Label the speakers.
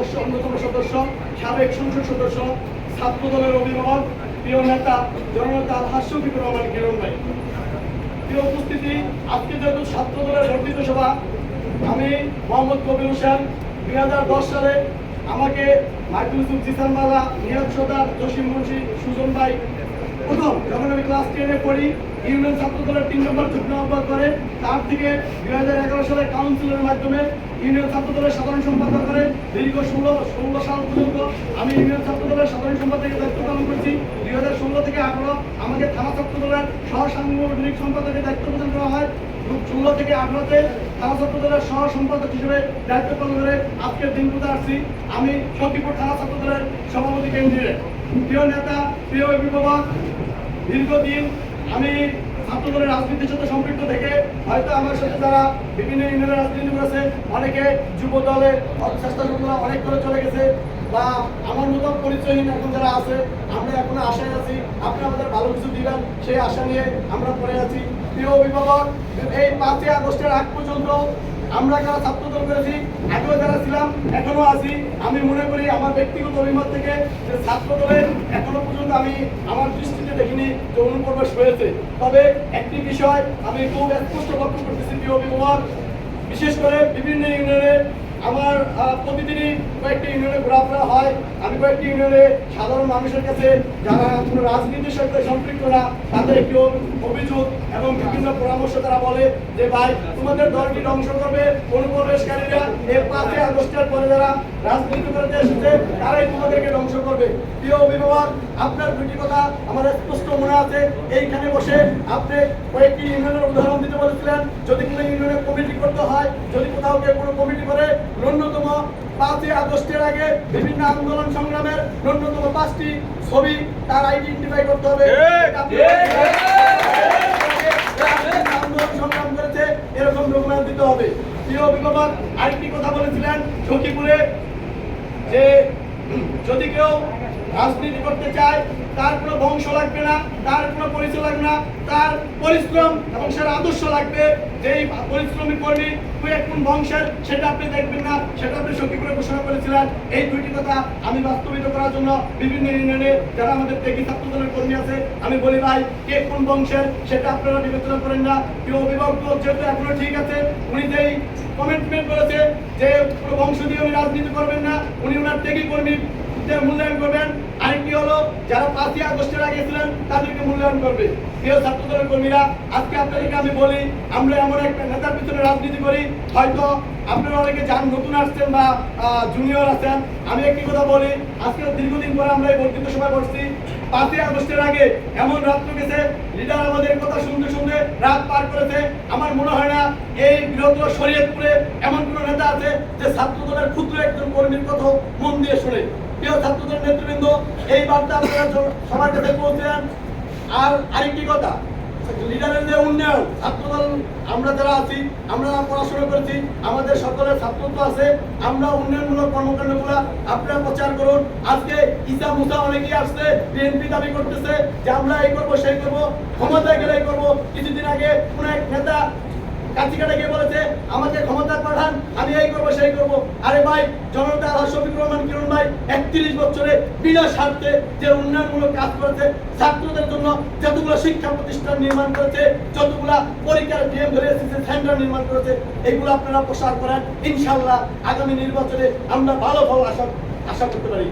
Speaker 1: সদস্য, অন্যতম সদস্য, সাবেক সংসদ সদস্য ছাত্র দলের অভিভাবক, প্রিয় নেতা, জননেতা হাস্যবিকুর রহমান কিরণ ভাই। প্রিয় উপস্থিতি, আজকে যেহেতু ছাত্র দলের বর্ধিত সভা, আমি মোহাম্মদ কবির হোসেন, দুই হাজার দশ সালে আমাকে মাইকুল ইউসুফ জিসান মালা নিয়াজ সদার জসিম মুন্সি সুজন ভাই প্রথম যখন আমি ক্লাস টেনে পড়ি, ইউনিয়ন ছাত্র দলের তিন নম্বর যুগ্ম আহ্বায়ক করে, তার থেকে দুই হাজার এগারো সালে কাউন্সিলের মাধ্যমে ইউনিয়ন ছাত্র দলের সাধারণ সম্পাদক করে দীর্ঘ ষোলো ষোলো সাল পর্যন্ত আমি ইউনিয়ন ছাত্রদলের সাধারণ সম্পাদকের দায়িত্ব পালন করছি। দুই হাজার ষোলো থেকে আঠারো আমাকে থানা ছাত্র দলের সহ সাংগঠনিক সম্পাদকের দায়িত্ব প্রদান করা হয়। ষোলো থেকে আঠারোতে থানা ছাত্র দলের সহ সম্পাদক হিসেবে দায়িত্ব পালন করে আজকের দিন দিনগুলো আসছি। আমি সখীপুর থানা ছাত্র দলের সভাপতি কেন্দ্রে প্রিয় নেতা, প্রিয় অভিভাবক, দীর্ঘদিন আমি ছাত্র দলের রাজনীতির সাথে সম্পৃক্ত থেকে হয়তো আমার সাথে যারা বিভিন্ন ইউনিয়নের রাজনীতি করেছে, অনেকে যুব দলে চেষ্টা অনেক করে চলে গেছে বা আমার মতো পরিচয়হীন এখন যারা আছে, আমরা এখন আশায় আছি, আপনি আমাদের ভালো কিছু দিবেন, সেই আশা নিয়ে আমরা পড়ে আছি। প্রিয় অভিভাবক, এই পাঁচই আগস্টের আগ পর্যন্ত আমরা যারা ছাত্র দল করেছি আগেও যারা ছিলাম, এখনও আছি। আমি মনে করি আমার ব্যক্তিগত অভিমত থেকে যে ছাত্র দলের এখনও পর্যন্ত আমি আমার দৃষ্টিতে দেখিনি যে অনুপ্রবেশ হয়েছে। তবে একটি বিষয় আমি খুব স্পষ্ট লক্ষ্য করতেছি বিশেষ করে বিভিন্ন ইউনিয়নে আমার প্রতিদিনই কয়েকটি ইউনিয়নে ঘোরাফেরা হয়। আমি কয়েকটি ইউনিয়নে সাধারণ মানুষের কাছে যারা কোনো রাজনীতির সাথে সম্পৃক্ত না, তাদের একটি অভিযোগ এবং বিভিন্ন পরামর্শ তারা বলে যে, ভাই, তোমাদের দলটি ধ্বংস করবে অনুপ্রবেশকারীরা। এর পাঁচই আগস্টের পরে যারা রাজনীতি করতে এসেছে, তারাই তোমাদেরকে ধ্বংস করবে। প্রিয় অভিভাবক আপনার দুটি কথা আমার স্পষ্ট মনে আছে। এইখানে বসে আপনি কয়েকটি ইউনিয়নের উদাহরণ দিতে বলেছিলেন। যদি কোনো ইউনিয়নে কমিটি করতে হয় যদি কোথাও কেউ কোনো কমিটি করে ন্যূনতম পাঁচই আগস্টের আগে বিভিন্ন আন্দোলন সংগ্রামের ন্যূনতম পাঁচটি ছবি তার আইডেন্টিফাই করতে হবে। আন্দোলন সংগ্রাম করেছে এরকম ডকুমেন্ট দিতে হবে। প্রিয় অভিভাবক আরেকটি কথা বলেছিলেন সখীপুরে যে যদি কেউ রাজনীতি করতে চায়, তার কোনো বংশ লাগবে না, তার কোনো পরিচয় লাগবে না, তার পরিশ্রম এবং সের আদর্শ লাগবে। যেই পরিশ্রমী কর্মী কোন বংশের, সেটা আপনি দেখবেন না, সেটা আপনি সত্যি করে ঘোষণা করেছিলেন। এই দুইটি কথা আমি বাস্তবিত করার জন্য বিভিন্ন ইউনিয়নে যারা আমাদের ত্যাগী ছাত্র দলের কর্মী আছে, আমি বলি, ভাই, কে কোন বংশের, সেটা আপনারা বিবেচনা করেন না। কেউ অভিভাবক, যেহেতু এখনও ঠিক আছে, উনি যেই কমিটমেন্ট করেছে যে কোনো বংশ দিয়ে উনি রাজনীতি করবেন না, উনি ওনার ত্যাগী কর্মী। দের মূল্যায়ন করবেন। আরেকটি হলো, যারা পাঁচই আগস্টের আগে ছিলেন, তাদেরকে মূল্যায়ন করবে। প্রিয় ছাত্র দলের কর্মীরা, আজকে আপনাদেরকে আমি বলি, আমরা এমন একটা নেতার পিছনে রাজনীতি করি, হয়তো আপনারা অনেকে যান নতুন আসছেন বা জুনিয়র আছেন। আমি একটি কথা বলি, আজকে দীর্ঘদিন পরে আমরা এই বর্ধিত সময় করছি। পাঁচই আগস্টের আগে এমন রাত গেছে লিডার আমাদের কথা শুনতে শুনতে রাত পার করেছে। আমার মনে হয় না, এই বৃহত্তর শরীয়তপুরে এমন কোনো নেতা আছে, যে ছাত্র দলের ক্ষুদ্র একজন কর্মীর কথা মন দিয়ে শুনে। প্রিয় ছাত্রদের নেতৃবৃন্দ, এই বার্তা আপনারা সবার কাছে পৌঁছে দেন আর আরেকটি কথা, লিডারের যে উন্নয়ন, ছাত্রদল, আমরা যারা আছি, আমরা পড়াশোনা করেছি, আমাদের সকলের ছাত্রত্ব আছে, আমরা উন্নয়নমূলক কর্মকাণ্ডগুলো আপনারা প্রচার করুন। আজকে ইসা মুসা অনেকেই আসছে, বিএনপি দাবি করতেছে যে আমরা এই করব, সেই করব, ক্ষমতায় গেলে এই করব। কিছুদিন আগে কোন এক নেতা কাছিকাটা গিয়ে বলেছে, আমাকে ক্ষমতা পাঠান আমি এই করব সেই করব আরে ভাই, জনতা শফিক রহমান, কিরণ ভাই, একত্রিশ বছরে বিনা স্বার্থে যে উন্নয়নমূলক কাজ করেছে, ছাত্রদের জন্য যতগুলো শিক্ষা প্রতিষ্ঠান নির্মাণ করেছে, যতগুলো পরীক্ষার ডিএম ধরে এসেছে, সেন্টার নির্মাণ করেছে, এগুলো আপনারা প্রসার করেন। ইনশাল্লাহ আগামী নির্বাচনে আমরা ভালো ভালো আশা আশা করতে পারি।